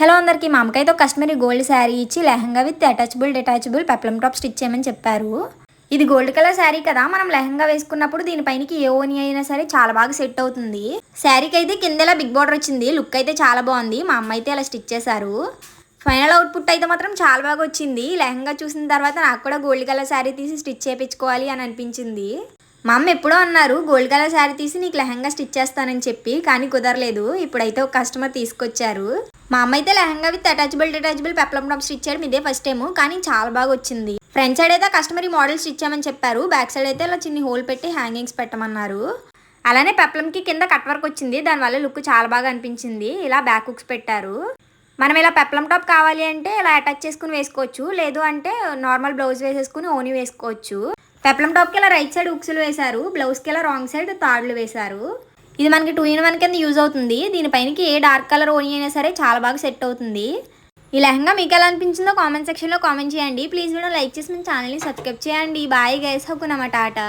Hello అందరికీ మా అమ్మకైతే ఒక కశ్మీరీ గోల్డ్ శారీ ఇచ్చి lehenga with attachable detachable peplum top stitch చేయమని చెప్పారు. ఇది గోల్డ్ కలర్ శారీ కదా మనం లెహంగా వేసుకున్నప్పుడు దీనిపైనకి ఏ ఓని అయినా సరే చాలా బాగా సెట్ అవుతుంది. శారీకి అయితే కిందలా బిగ్ బార్డర్ వచ్చింది లుక్ అయితే చాలా బాగుంది మా అమ్మ అయితే అలా స్టిచ్ చేశారు. ఫైనల్ అవుట్పుట్ అయితే మాత్రం చాలా బాగా వచ్చింది లెహంగా చూసిన తర్వాత నాకు కూడా గోల్డ్ కలర్ శారీ తీసి స్టిచ్ చేయించుకోవాలి అని అనిపించింది. మా అమ్మ ఎప్పుడో అన్నారు గోల్డ్ కలర్ శారీ తీసి నీకు లెహంగా స్టిచ్ చేస్తానని చెప్పి కానీ కుదరలేదు ఇప్పుడైతే ఒక కస్టమర్ తీసుకొచ్చారు. మా అమ్మ అయితే lehenga with attachable detachable peplum top stitch చేయడం ఇదే ఫస్ట్ టైం కానీ చాలా బాగా వచ్చింది. ఫ్రంట్ సైడ్ అయితే కస్టమర్ ఈ మోడల్ స్టిచ్ చేయమని చెప్పారు బ్యాక్ సైడ్ అయితే ఇలా చిన్ని హోల్ పెట్టి హ్యాంగింగ్స్ పెట్టమన్నారు. అలానే పెప్లంకి కింద కట్ వర్క్ వచ్చింది దానివల్ల లుక్ చాలా బాగా అనిపించింది ఇలా బ్యాక్ హుక్స్ పెట్టారు. మనం ఇలా పెప్లం టాప్ కావాలి అంటే ఇలా అటాచ్ చేసుకుని వేసుకోవచ్చు లేదు అంటే నార్మల్ బ్లౌజ్ వేసేసుకుని ఓని వేసుకోవచ్చు. పెప్లం టాప్కి ఇలా రైట్ సైడ్ హుక్స్లు వేశారు బ్లౌజ్కి ఇలా రాంగ్ సైడ్ తాడులు వేశారు. ఇది మనకి టూ ఇన్ వన్ కింద యూజ్ అవుతుంది. దీనిపైనకి ఏ డార్క్ కలర్ ఓని అయినా సరే చాలా బాగా సెట్ అవుతుంది. ఈ లెహంగా మీకు ఎలా అనిపించిందో కామెంట్ సెక్షన్లో కామెంట్ చేయండి. ప్లీజ్ వీడియో లైక్ చేసి మన ఛానల్ని సబ్స్క్రైబ్ చేయండి. బాయ్ గైస్ హక్కునమాట టాటా.